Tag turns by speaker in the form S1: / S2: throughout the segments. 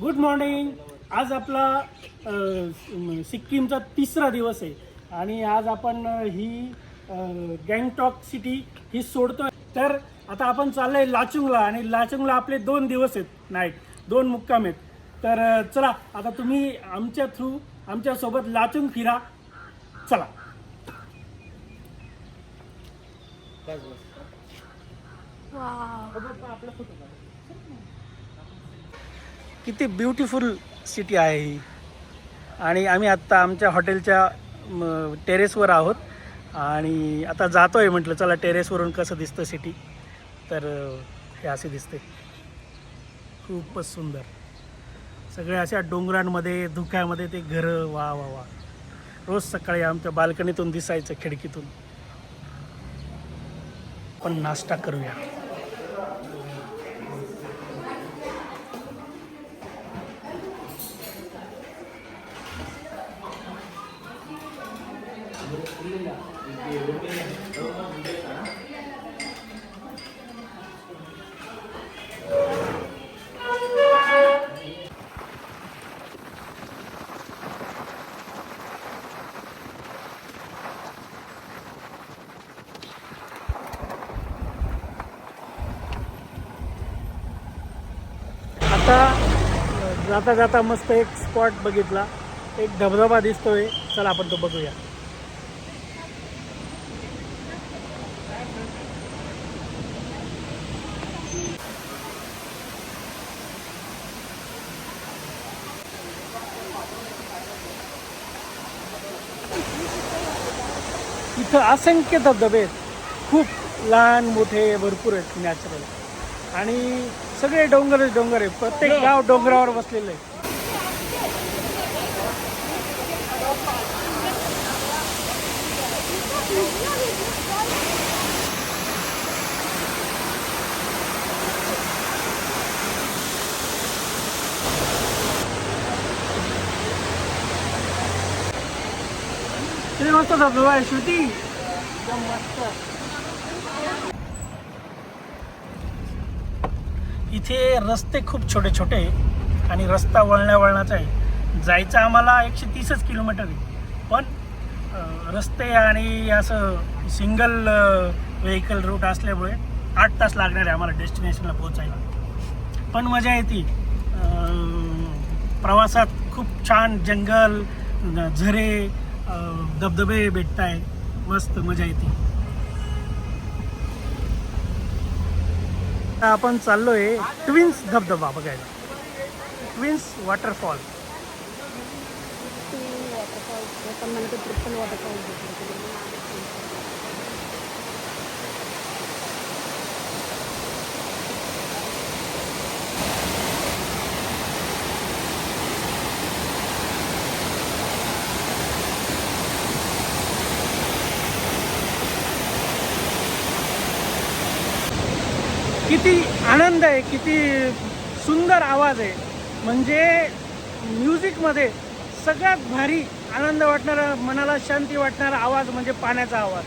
S1: Good morning आज आपला सिक्कीमचा तिसरा दिवस आहे. आणि आज आपण ही गँगटॉक सिटी ही सोडतोय. तर आता आपण चाललोय लाचुंगला आणि लाचुंगला आपले दोन दिवस आहेत नाईट दोन मुक्काम आहेत. तर चला आता तुम्ही आमच्या थ्रू आमच्यासोबत लाचुंग फिरा. चला. किती ब्युटिफुल सिटी आहे ही. आणि आम्ही आत्ता आमच्या हॉटेलच्या टेरेसवर आहोत. आणि आता जातो आहे म्हटलं चला टेरेसवरून कसं दिसतं सिटी तर हे असे दिसते. खूपच सुंदर. सगळे अशा डोंगरांमध्ये धुक्यामध्ये ते घरं वा वा वा. रोज सकाळी आमच्या बाल्कनीतून दिसायचं खिडकीतून. आपण नाश्ता करूया. आता जाता जाता मस्त एक स्पॉट बघितला. एक धबधबा दिसतोय. चला आपण तो बघूया. इथं असंख्य धबधबे आहेत खूप लहान मोठे भरपूर आहेत नॅचरल आणि सगळे डोंगरच डोंगर आहे प्रत्येक गाव डोंगरावर बसलेलं आहे. किती मस्त धबधबा आहे श्रुती एकदम मस्त इथे रस्ते खूप छोटे छोटे आणि रस्ता वळण्या वळणाचा आहे. जायचं आम्हाला एकशे तीसच किलोमीटर आहे. पण रस्ते आणि असं सिंगल व्हेकल रूट असल्यामुळे आठ तास लागणार आहे आम्हाला डेस्टिनेशनला पोहोचायला. पण मजा येते. प्रवासात खूप छान जंगल झरे धबधबे भेटत आहे मस्त मजा येते. आता आपण चाललोय ट्विन्स धबधबा बघायला. Twins waterfall.
S2: वॉटरफॉल
S1: किती आनंद आहे किती सुंदर आवाज आहे. म्हणजे म्युझिकमध्ये सगळ्यात भारी आनंद वाटणारा मनाला शांती वाटणारा आवाज म्हणजे पाण्याचा आवाज.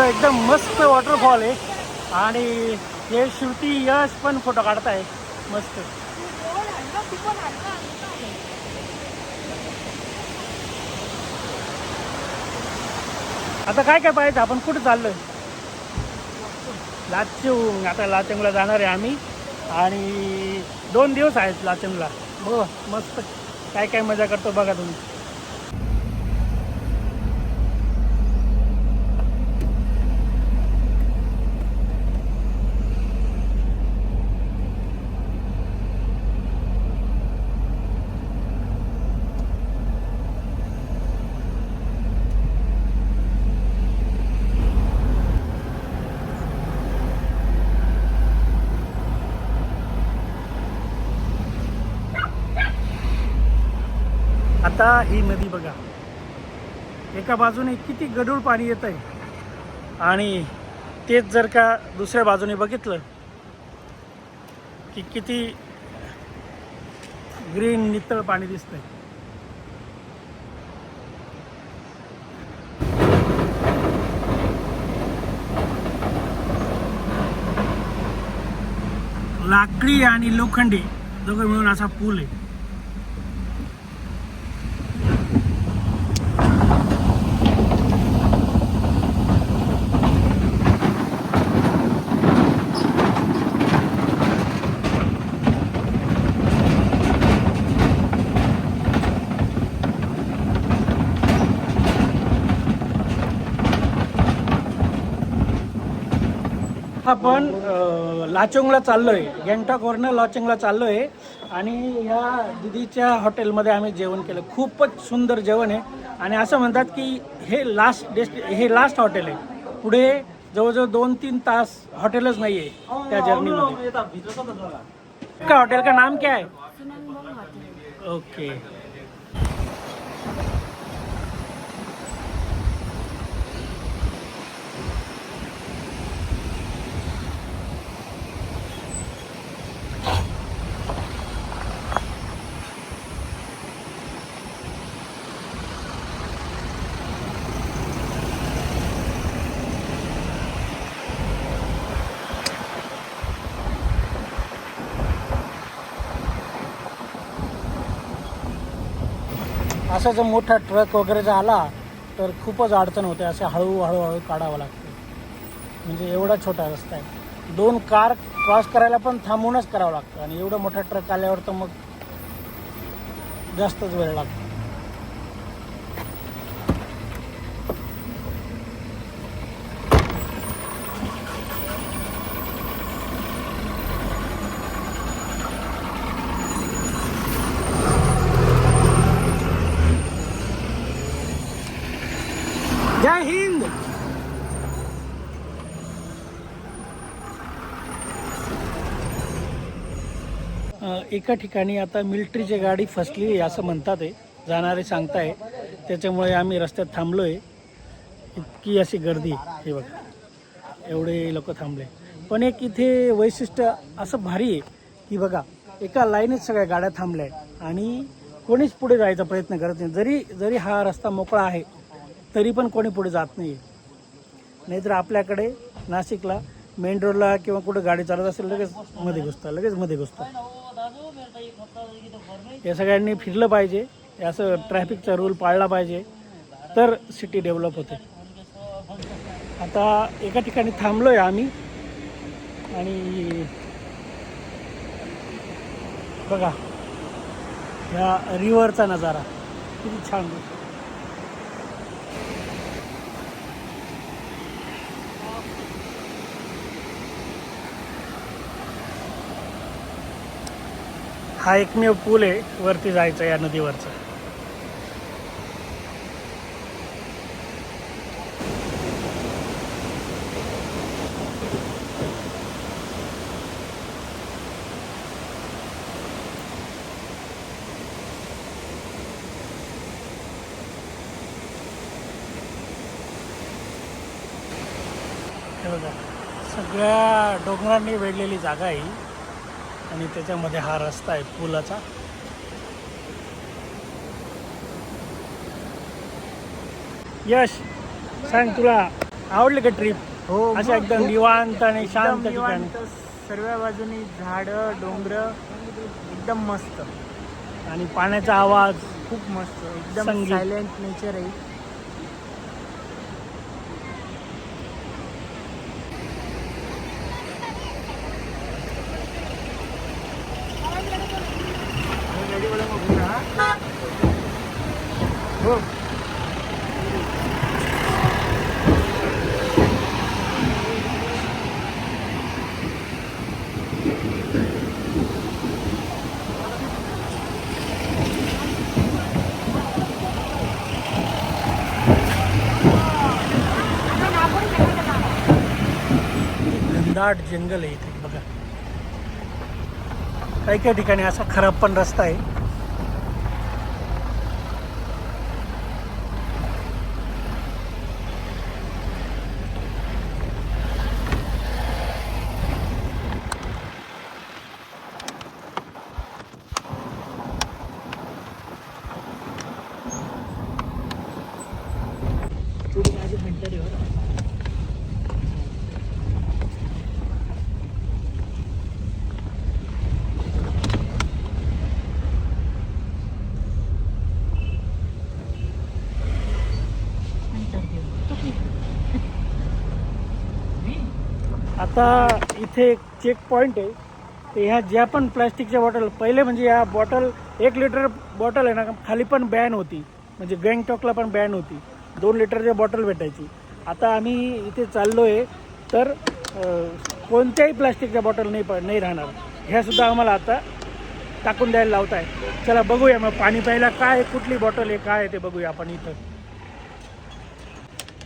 S1: असं एकदम मस्त वॉटरफॉल आहे. आणि हे श्रुती यश पण फोटो काढताय. मस्त. आता काय काय पाहायचं? आपण कुठे चाललोय? लाचुंग. आता लाचुंगला जाणार आहे आम्ही. आणि दोन दिवस आहेत लाचुंगला. हो मस्त. काय काय मजा करतो बघा तुम्ही. आता ही नदी बघा. एका बाजूने किती गडूळ पाणी येत आहे. आणि तेच जर का दुसऱ्या बाजूने बघितलं की किती ग्रीन नितळ पाणी दिसतंय. लाकडी आणि लोखंडी दोघं मिळून असा पूल आहे. आपण लाचोंगला चाललोय. गँगटॉकवरनं लाचोंगला चाललोय. आणि या दिदीच्या हॉटेलमध्ये आम्ही जेवण केलं. खूपच सुंदर जेवण आहे. आणि असं म्हणतात की हे लास्ट डेस्ट हे लास्ट हॉटेल आहे. पुढे जवळजवळ दोन तीन तास हॉटेलच नाही आहे त्या जर्नीमध्ये का हॉटेल का नाम क्या? है
S2: हॉटेल
S1: ओके असा जर मोठा ट्रक वगैरे जर आला तर खूपच अडचण होते. असे हळू हळूहळू काढावं लागतं. म्हणजे एवढा छोटा रस्ता आहे. दोन कार क्रॉस करायला पण थांबूनच करावं लागतं. आणि एवढा मोठा ट्रक आल्यावर तर मग जास्तच वेळ लागतो. एका ठिकाणी आता मिलिटरीची गाडी फसली आहे असं म्हणतात आहे. जाणारे सांगताय. त्याच्यामुळे आम्ही रस्त्यात थांबलो आहे इतकी अशी गर्दी हे बघा. एवढे लोक थांबले. पण एक इथे वैशिष्ट्य असं भारी आहे की बघा एका लाईनीत सगळ्या गाड्या थांबल्या आहेत आणि कोणीच पुढे जायचा प्रयत्न करत नाही. जरी जरी हा रस्ता मोकळा आहे तरी पण कोणी पुढे जात नाही नाहीतर आपल्याकडे नाशिकला मेन रोडला किंवा कुठं गाडी चालत असेल लगेच मध्ये घुसतं लगेच मध्ये घुसतं. या सगळ्यांनी फिरलं पाहिजे. असं ट्रॅफिकचा रूल पाळला पाहिजे. तर सिटी डेव्हलप होते. आता एका ठिकाणी थांबलोय आम्ही. आणि बघा या रिव्हरचा नजारा. किती छान हा एकमेव पूल आहे वरती जायचं या नदीवरचा सगळ्या डोंगरांनी वेढलेली जागा आहे ही. आणि त्याच्यामध्ये हा रस्ता आहे पुलाचा. यश सांग तुला आवडली का ट्रिप
S3: हो
S1: असं एकदम निवांत आणि शांत ठिकाणी.
S3: सर्व बाजूनी झाडं डोंगर एकदम मस्त.
S1: आणि पाण्याचा आवाज
S3: खूप मस्त एकदम
S1: संगीत.
S3: सायलेंट नेचर आहे.
S1: दाट जंगल आहे इथे बघा. काही काही ठिकाणी असा खराब पण रस्ता आहे. आता इथे एक चेक पॉईंट आहे. तर ह्या ज्या पण प्लॅस्टिकच्या बॉटल पहिले म्हणजे ह्या बॉटल एक लिटर बॉटल आहे ना खाली पण बॅन होती. म्हणजे गँगटॉकला पण बॅन होती. दोन लिटरच्या बॉटल भेटायची. आता आम्ही इथे चाललो आहे तर कोणत्याही प्लॅस्टिकच्या बॉटल नाही प नाही राहणार. ह्यासुद्धा आम्हाला आता टाकून द्यायला लावत आहे चला बघूया मग पाणी प्यायला काय आहे, कुठली बॉटल आहे काय आहे ते बघूया आपण इथं.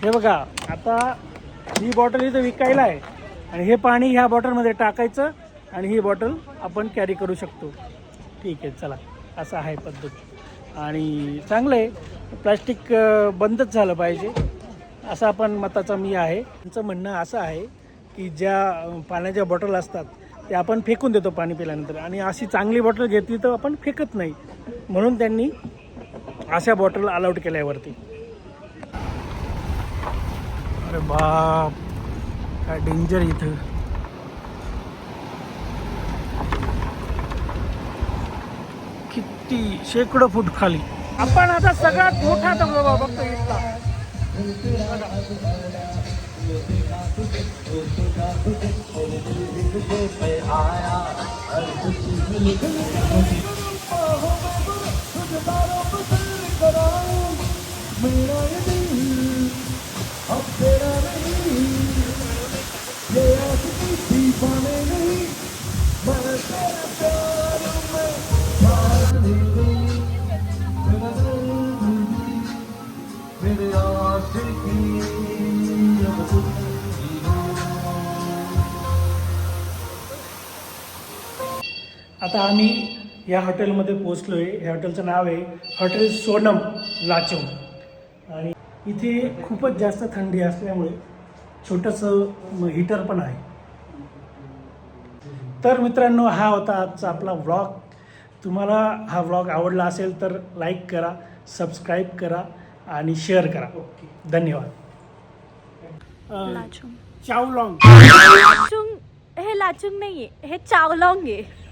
S1: हे बघा आता ही बॉटल इथं विकायला आहे. आणि हे पाणी ह्या बॉटलमध्ये टाकायचं आणि ही बॉटल आपण कॅरी करू शकतो. ठीक आहे चला. असं आहे पद्धत. आणि चांगलं आहे. प्लॅस्टिक बंदच झालं पाहिजे. असं आपण मताचा मी आहे. त्यांचं म्हणणं असं आहे की ज्या पाण्याच्या बॉटल असतात ते आपण फेकून देतो पाणी पिल्यानंतर. आणि अशी चांगली बॉटल घेतली तर आपण फेकत नाही. म्हणून त्यांनी अशा बॉटल अलाउड केल्यावरती. अरे बाप. काय डेंजर इथं किती शेकडो फूट खाली आपण आता सगळ्यात मोठा धबधबा बघतो इथला आता आम्ही या हॉटेलमध्ये पोहोचलो आहे या हॉटेलचं नाव आहे हॉटेल सोनम लाचो आणि इथे खूपच जास्त थंडी असल्यामुळे छोटंसं हिटर पण आहे. तर मित्रांनो हा होता आजचा आपला व्लॉग तुम्हाला हा व्लॉग आवडला असेल तर लाईक करा सबस्क्राईब करा आणि शेअर करा. धन्यवाद. अं,
S2: लाचुंग.
S1: चावलॉंग.
S2: लाचुंग हे लाचुंग नाहीये हे चावलॉंग आहे.